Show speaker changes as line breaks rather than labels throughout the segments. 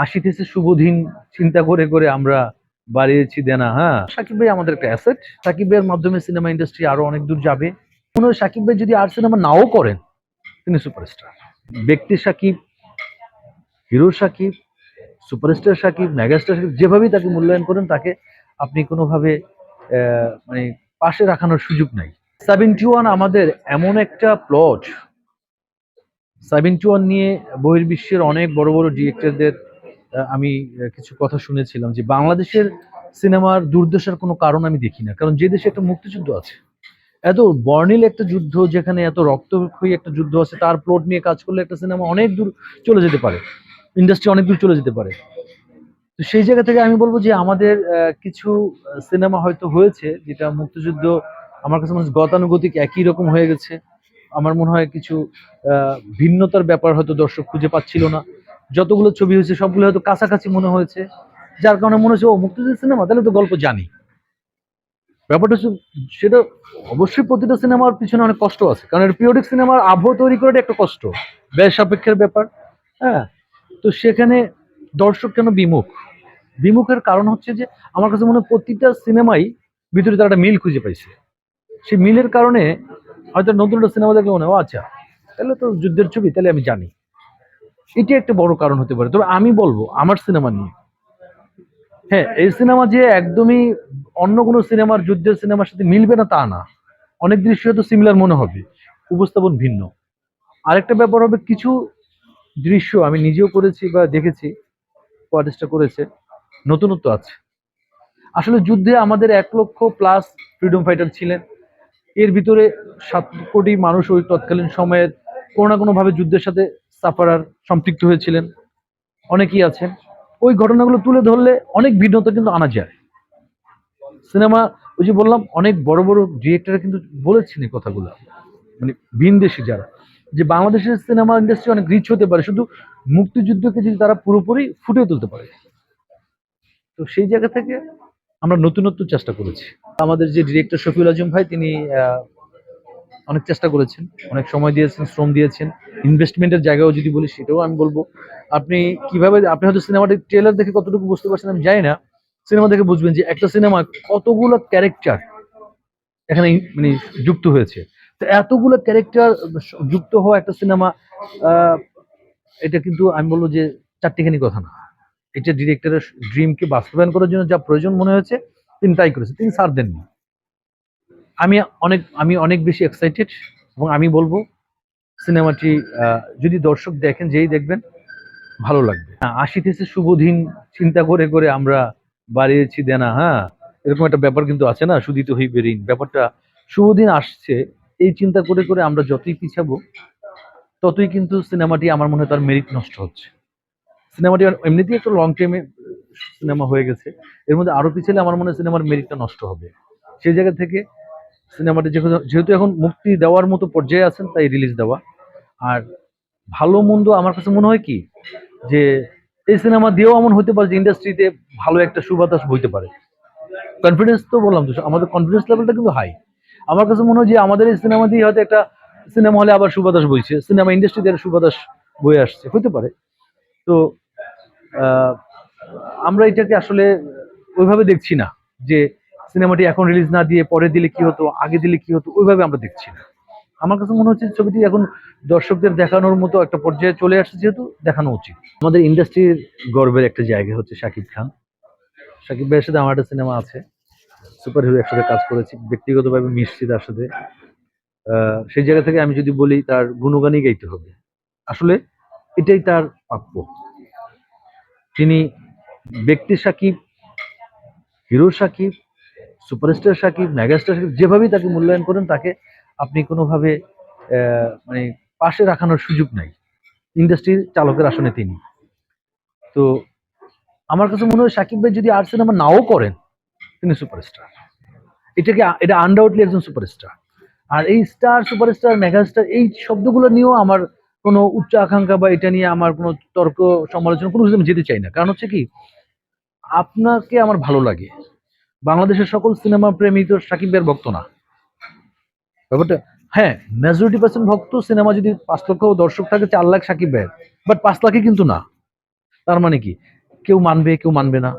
আসিতেছে শুভ দিন চিন্তা করে করে আমরা বাড়িয়েছি দেনা হ্যাঁ? সাকিব ভাই আমাদের একটা অ্যাসেট সাকিব ভাইয়ের মাধ্যমে সিনেমা ইন্ডাস্ট্রি আরও অনেক দূর যাবে। কোনো সাকিব ভাই যদি আর সিনেমা নাও করেন, তিনি সুপারস্টার ব্যক্তি Shakib, hero Shakib superstar Shakib megastar Shakib, যেভাবেই তাকে মূল্যায়ন করেন, তাকে আপনি কোনোভাবে মানে পাশে রাখানোর সুযোগ নাই। সেভেন্টি ওয়ান আমাদের এমন একটা প্লট সেভেন্টি ওয়ান নিয়ে বহির্বিশ্বের অনেক বড় বড় ডিরেক্টরদের আমি কিছু কথা শুনেছিলাম যে বাংলাদেশের সিনেমার দুর্দশার কোনো কারণ আমি দেখি না। কারণ যে দেশে একটা মুক্তিযুদ্ধ আছে, এত বর্ণিল একটা যুদ্ধ, যেখানে এত রক্তক্ষয়ী একটা যুদ্ধ আছে, তার প্লট নিয়ে কাজ করলে একটা সিনেমা অনেক দূর চলে যেতে পারে ইন্ডাস্ট্রি অনেক দূর চলে যেতে পারে। তো সেই জায়গা থেকে আমি বলব যে আমাদের কিছু সিনেমা হয়তো হয়েছে, যেটা মুক্তিযুদ্ধ আমার কাছে মনে গতানুগতিক একই রকম হয়ে গেছে। আমার মনে হয় কিছু ভিন্নতার ব্যাপার হয়তো দর্শক খুঁজে পাচ্ছিল না। যতগুলো ছবি হয়েছে, সবগুলো হয়তো কাছাকাছি মনে হয়েছে। যার কারণে মনে হচ্ছে, ও মুক্তিযুদ্ধ সিনেমা, তাহলে তো গল্প জানি। ব্যাপারটা হচ্ছে, সেটা অবশ্যই প্রতিটা সিনেমার পিছনে অনেক কষ্ট আছে। কারণ এটা পিরিয়ডিক সিনেমার আবহ তৈরি করাটা একটা কষ্ট, ব্যয় সাপেক্ষের ব্যাপার। হ্যাঁ? তো সেখানে দর্শক কেন বিমুখ? বিমুখের কারণ হচ্ছে যে, আমার কাছে মনে হয় প্রতিটা সিনেমাই ভিতরে তারা একটা মিল খুঁজে পাইছে। সেই মিলের কারণে হয়তো নতুন একটা সিনেমা দেখলে মনে হয় আচ্ছা তাহলে তো যুদ্ধের ছবি, তাহলে আমি জানি। এটা একটা বড় কারণ হতে পারে। তবে আমি বলব, আমার সিনেমা নিয়ে। হ্যাঁ এই সিনেমা যে একদমই অন্য কোনো সিনেমার যুদ্ধের সিনেমার সাথে মিলবে না তা না। অনেক দৃশ্য হয়তো সিমিলার মনে হবে। উপস্থাপন ভিন্ন। আরেকটা ব্যাপার হবে, কিছু দৃশ্য আমি নিজেও করেছি বা দেখেছি আর্টিস্টটা করেছে, নতুনত্ব আছে। আসলে যুদ্ধে আমাদের এক লক্ষ প্লাস ফ্রিডম ফাইটার ছিলেন। এর ভিতরে সাত কোটি মানুষ ওই তৎকালীন সময়ের কোনো না কোনোভাবে যুদ্ধের সাথে সাফারার সম্পৃক্ত হয়েছিলেন। অনেকেই আছেন। ওই ঘটনাগুলো তুলে ধরলে অনেক ভিন্নতা কিন্তু আনা যায়। সিনেমা, ওই যে বললাম, অনেক বড় বড় ডিরেক্টর কিন্তু বলেছেন এই কথাগুলো। মানে ভিনদেশি যারা, যে বাংলাদেশের সিনেমা ইন্ডাস্ট্রি অনেক রিচ হতে পারে, শুধু মুক্তিযুদ্ধকে যদি তারা পুরোপুরি ফুটিয়ে তুলতে পারে। তো সেই জায়গা থেকে আমরা নতুনত্ব চেষ্টা করেছি। আমাদের যে ডিরেক্টর শফিউল আজম ভাই, তিনি অনেক চেষ্টা করেছেন, অনেক সময় দিয়েছেন, শ্রম দিয়েছেন ইনভেস্টমেন্টের জায়গাও যদি বলি সেটাও আমি বলব। আপনি কীভাবে, আপনি হয়তো সিনেমাটি ট্রেলার দেখে কতটুকু বুঝতে পারছেন আমি জানি না সিনেমা দেখে বুঝবেন যে একটা সিনেমা কতগুলো ক্যারেক্টার এখানে মানে যুক্ত হয়েছে। তো এতগুলো ক্যারেক্টার যুক্ত হওয়া একটা সিনেমা এটা কিন্তু আমি বলব যে চারটিখানি কথা না। এটা ডিরেক্টরের ড্রিমকে বাস্তবায়ন করার জন্য যা প্রয়োজন মনে হয়েছে, তিনি তাই করেছেন, তিনি সার দেননি। আমি অনেক আমি অনেক বেশি এক্সাইটেড এবং আমি বলব সিনেমাটি যদি দর্শক দেখেন যেই দেখবেন ভালো লাগবে। হ্যাঁ, আসিতেছে শুভ দিন চিন্তা করে করে আমরা বাড়িয়েছি দেনা হ্যাঁ? এরকম একটা ব্যাপার কিন্তু আছে না সুদিত হইবে ঋণ ব্যাপারটা শুভ দিন আসছে এই চিন্তা করে করে আমরা যতই পিছাবো ততই কিন্তু সিনেমাটি আমার মনে হয় তার মেরিট নষ্ট হচ্ছে। সিনেমাটি এমনিতেই একটা লং টাইমে সিনেমা হয়ে গেছে এর মধ্যে আরও পিছলে আমার মনে হয় সিনেমার মেরিটটা নষ্ট হবে। সেই জায়গা থেকে সিনেমাটি যেহেতু এখন মুক্তি দেওয়ার মতো পর্যায়ে আছেন, তাই রিলিজ দেওয়া। আর ভালো মন্দ আমার কাছে মনে হয় কি, যে এই সিনেমা দিয়েও এমন হতে পারে যে ইন্ডাস্ট্রিতে ভালো একটা সুবাতাস বইতে পারে। কনফিডেন্স তো বললাম তো, আমাদের কনফিডেন্স লেভেলটা কিন্তু হাই আমার কাছে মনে হয় যে আমাদের এই সিনেমা দিয়ে হয়তো একটা সিনেমা হলে আবার সুবাতাস বইছে। সিনেমা ইন্ডাস্ট্রিতে একটা সুবাতাস বয়ে আসছে, হতে পারে। তো আমরা এটাকে আসলে ওইভাবে দেখছি না, যে সিনেমাটি এখন রিলিজ না দিয়ে পরে দিলে কি হতো, আগে দিলে কি হতো, ওইভাবে আমরা দেখছি না। আমার কাছে মনে হচ্ছে ছবিটি এখন দর্শকদের দেখানোর মতো একটা পর্যায়ে চলে আসছে, যেহেতু দেখানো উচিত। আমাদের ইন্ডাস্ট্রির গর্বের একটা জায়গা হচ্ছে শাকিব খান। শাকিব ভাইয়ের সাথে আমার একটা সিনেমা আছে। সুপার হিরো একসাথে কাজ করেছি, ব্যক্তিগতভাবে মিশছি তার সাথে। সেই জায়গা থেকে আমি যদি বলি, তার গুণগানই গাইতে হবে। আসলে এটাই তার প্রাপ্য। তিনি ব্যক্তি Shakib hero Shakib superstar Shakib, megastar Shakib, যেভাবেই তাকে মূল্যায়ন করেন, তাকে আপনি কোনোভাবে মানে পাশে রাখানোর সুযোগ নাই। ইন্ডাস্ট্রির চালকের আসনে তিনি। তো আমার কাছে মনে হয় সাকিব ভাই যদি আর সিনেমা নাও করেন, তিনি সুপারস্টার। এটাকে এটা আনডাউটলি একজন সুপারস্টার। আর এই স্টার সুপারস্টার মেগাস্টার এই শব্দগুলো নিয়েও আমার কোনো উচ্চ আকাঙ্ক্ষা বা এটা নিয়ে আমার কোনো তর্ক, সমালোচনা, কোনো কিছু আমি যেতে চাই না। কারণ হচ্ছে কি, আপনাকে আমার ভালো লাগে। বাংলাদেশের সকল সিনেমা প্রেমী তো সাকিব ভক্ত না। ব্যাপারটা হ্যাঁ মেজরিটি পার্সেন্ট ভক্ত সিনেমা যদি পাঁচ লক্ষ দর্শক থাকে, চার লাখ সাকিব ভাইয়ের। বাট পাঁচ লাখে কিন্তু না। তার মানে কি? কেউ মানবে কেউ মানবে না।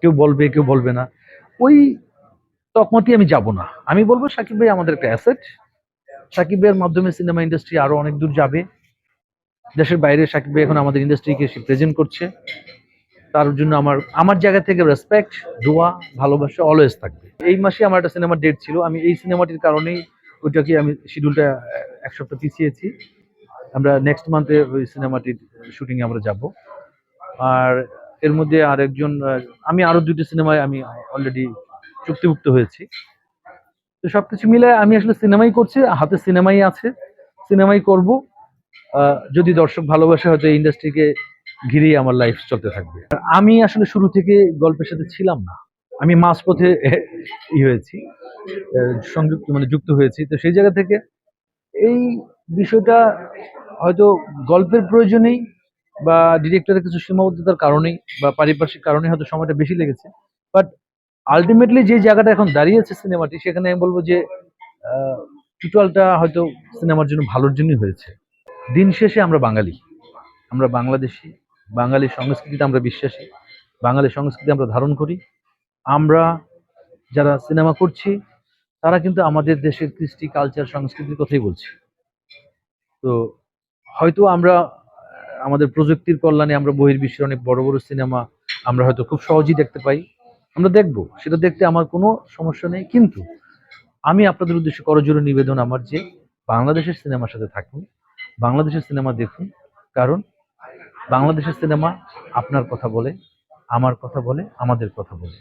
কেউ বলবে কেউ বলবে না। ওই তকমতি আমি যাব না। আমি বলব সাকিব ভাই আমাদের একটা অ্যাসেট সাকিব ভাইয়ের মাধ্যমে সিনেমা ইন্ডাস্ট্রি আরও অনেক দূর যাবে। দেশের বাইরে সাকিব ভাই এখন আমাদের ইন্ডাস্ট্রিকে সে প্রেজেন্ট করছে। তার জন্য আমার আমার জায়গা থেকে রেসপেক্ট দোয়া ভালোবাসা অলওয়েজ থাকবে। এই মাসে আমার একটা সিনেমার ডেট ছিল, আমি এই সিনেমাটির কারণেই ওইটাকে আমি শিডিউলটা এক সপ্তাহ পিছিয়েছি। আমরা নেক্সট মান্থে ওই সিনেমাটির শুটিং আমরা যাব। আর এর মধ্যে আরেকজন, আমি আরও দুটি সিনেমায় আমি অলরেডি চুক্তিভুক্ত হয়েছি। তো সবকিছু মিলে আমি আসলে সিনেমাই করছি, হাতে সিনেমাই আছে। সিনেমাই করব। যদি দর্শক ভালোবাসে হয়তো ইন্ডাস্ট্রিকে ঘিরেই আমার লাইফ চলতে থাকবে। আমি আসলে শুরু থেকে গল্পের সাথে ছিলাম না। আমি মাঝপথে ই হয়েছি সংযুক্ত মানে যুক্ত হয়েছি। তো সেই জায়গা থেকে এই বিষয়টা হয়তো গল্পের প্রয়োজনেই বা ডিরেক্টরের কিছু সীমাবদ্ধতার কারণেই বা পারিপার্শ্বিক কারণে হয়তো সময়টা বেশি লেগেছে। বাট আলটিমেটলি যে জায়গাটা এখন দাঁড়িয়েছে সিনেমাটি সেখানে আমি বলব যে টোটালটা হয়তো সিনেমার জন্য ভালোর জন্যই হয়েছে। দিন শেষে আমরা বাঙালি। আমরা বাংলাদেশি। বাঙালি সংস্কৃতিতে আমরা বিশ্বাসী বাঙালি সংস্কৃতি আমরা ধারণ করি। আমরা যারা সিনেমা করছি, তারা কিন্তু আমাদের দেশের কৃষ্টি কালচার সংস্কৃতির কথাই বলছি। তো হয়তো আমরা আমাদের প্রযুক্তির কল্যাণে আমরা বহির্বিশ্বের অনেক বড় বড় সিনেমা আমরা হয়তো খুব সহজেই দেখতে পাই। আমরা দেখব, সেটা দেখতে আমার কোনো সমস্যা নেই। কিন্তু আমি আপনাদের উদ্দেশ্যে করজোরে নিবেদন আমার যে বাংলাদেশের সিনেমার সাথে থাকুন, বাংলাদেশের সিনেমা দেখুন। কারণ বাংলাদেশের সিনেমা আপনার কথা বলে আমার কথা বলে আমাদের কথা বলে।